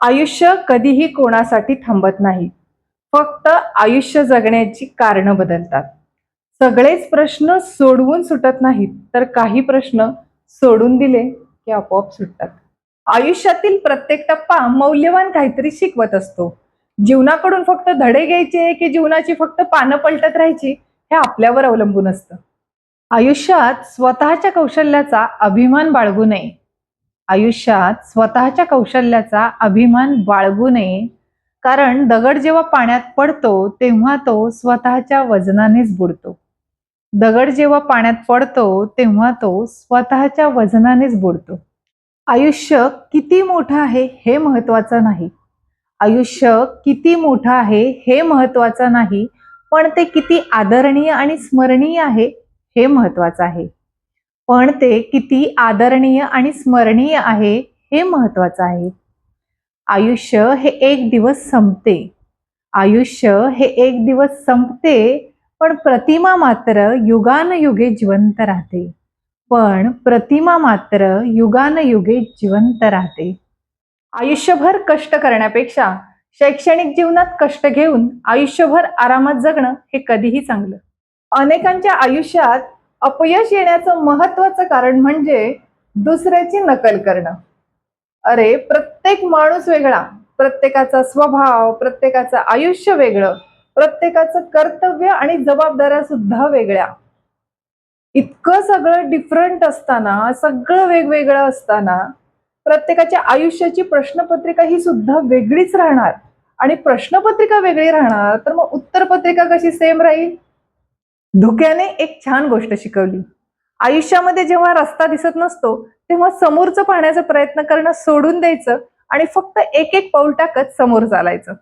आयुष्य कधीही कोणासाठी थांबत नाही. फक्त आयुष्य जगण्याची कारणं बदलतात. सगळेच प्रश्न सोडवून सुटत नाहीत तर काही प्रश्न सोडून दिले की आपोआप सुटतात. आयुष्यातील प्रत्येक टप्पा मौल्यवान काहीतरी शिकवत असतो. जीवनाकडून फक्त धडे घ्यायचे की जीवनाची फक्त पानं पलटत राहायची हे आपल्यावर अवलंबून असतं. आयुष्यात स्वतःच्या कौशल्याचा अभिमान बाळगू नये. आयुष्यात स्वतःच्या कौशल्याचा अभिमान बाळगू नये. कारण दगड जेव्हा पाण्यात पडतो तेव्हा तो स्वतःच्या वजनानेच बुडतो. दगड जेव्हा पाण्यात पडतो तेव्हा तो स्वतःच्या वजनानेच बुडतो. आयुष्य किती मोठं आहे हे महत्वाचं नाही. आयुष्य किती मोठं आहे हे महत्वाचं नाही पण ते किती आदरणीय आणि स्मरणीय आहे हे महत्वाचं आहे. पण ते किती आदरणीय आणि स्मरणीय आहे हे महत्वाचं आहे. आयुष्य हे एक दिवस संपते. आयुष्य हे एक दिवस संपते पण प्रतिमा मात्र युगानयुगे जिवंत राहते. पण प्रतिमा मात्र युगानयुगे जिवंत राहते. आयुष्यभर कष्ट करण्यापेक्षा शैक्षणिक जीवनात कष्ट घेऊन आयुष्यभर आरामात जगणं हे कधीही चांगलं. अनेकांच्या आयुष्यात अपयश येण्याचं महत्वाचं कारण म्हणजे दुसऱ्याची नकल करणं. अरे प्रत्येक माणूस वेगळा. प्रत्येकाचा स्वभाव प्रत्येकाचं आयुष्य वेगळं. प्रत्येकाचं कर्तव्य आणि जबाबदाऱ्या सुद्धा वेगळ्या. इतकं सगळं डिफरंट असताना सगळं वेगवेगळं असताना प्रत्येकाच्या आयुष्याची प्रश्नपत्रिका ही सुद्धा वेगळीच राहणार. आणि प्रश्नपत्रिका वेगळी राहणार तर मग उत्तरपत्रिका कशी सेम राहील? धुक्याने एक छान गोष्ट शिकवली. आयुष्यामध्ये जेव्हा रस्ता दिसत नसतो तेव्हा समोरचं पाहण्याचा प्रयत्न करणं सोडून द्यायचं आणि फक्त एक एक पाऊल टाकत समोर चालायचं.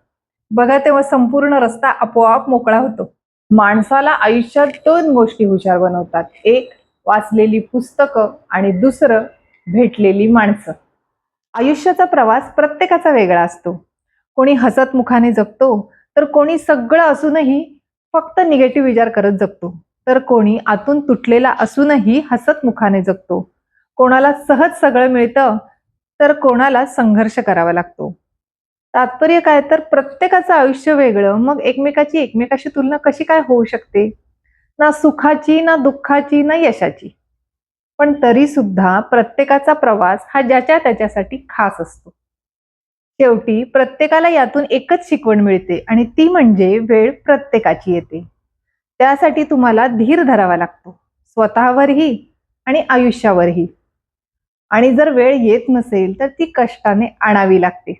बघा तेव्हा संपूर्ण रस्ता आपोआप मोकळा होतो. माणसाला आयुष्यात दोन गोष्टी हुशार बनवतात. एक वाचलेली पुस्तकं आणि दुसरं भेटलेली माणसं. आयुष्याचा प्रवास प्रत्येकाचा वेगळा असतो. कोणी हसत मुखाने जगतो तर कोणी सगळं असूनही फक्त निगेटिव्ह विचार करत जगतो. तर कोणी आतून तुटलेला असूनही हसत मुखाने जगतो. कोणाला सहज सगळं मिळतं तर कोणाला संघर्ष करावा लागतो. तात्पर्य काय? तर प्रत्येकाचं आयुष्य वेगळं. मग एकमेकाची एकमेकाशी तुलना कशी काय होऊ शकते? ना सुखाची ना दुःखाची ना यशाची. पण तरी सुद्धा प्रत्येकाचा प्रवास हा ज्याच्या त्याच्यासाठी खास असतो. शेवटी प्रत्येकाला यातून एकच शिकवण मिळते आणि ती म्हणजे वेळ प्रत्येकाची येते. त्यासाठी तुम्हाला धीर धरावा लागतो. स्वतःवरही आणि आयुष्यावरही. आणि जर वेळ येत नसेल तर ती कष्टाने आणावी लागते.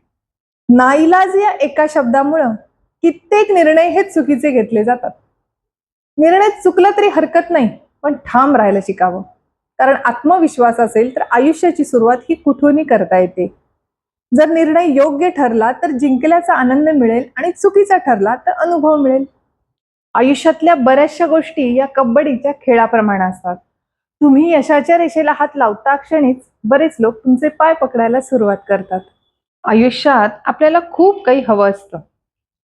नाईलाज या एका शब्दामुळं कित्येक निर्णय हे चुकीचे घेतले जातात. निर्णय चुकला तरी हरकत नाही पण ठाम राहायला शिकावं. कारण आत्मविश्वास असेल तर आयुष्याची सुरुवात ही कुठूनही करता येते. जर निर्णय योग्य ठरला तर जिंकल्याचा आनंद मिळेल आणि चुकीचा ठरला तर अनुभव मिळेल. आयुष्यातल्या बऱ्याचशा गोष्टी या कबड्डीच्या खेळाप्रमाणे असतात. तुम्ही यशाच्या रेषेला हात लावता क्षणीच बरेच लोक तुमचे पाय पकडायला सुरुवात करतात. आयुष्यात आपल्याला खूप काही हवं असतं.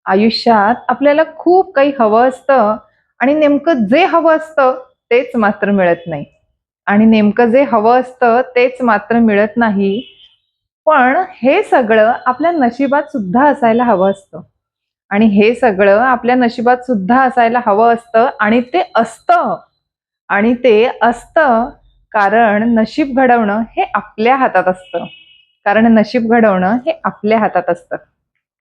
आयुष्यात आपल्याला खूप काही हवं असतं आणि नेमकं जे हवं असतं तेच मात्र मिळत नाही. आणि नेमकं जे हवं असतं तेच मात्र मिळत नाही पण हे सगळं आपल्या नशिबात सुद्धा असायला हवं असतं. आणि हे सगळं आपल्या नशिबात सुद्धा असायला हवं असतं आणि ते असतं. आणि ते असतं कारण नशीब घडवणं हे आपल्या हातात असतं. कारण नशीब घडवणं हे आपल्या हातात असतं.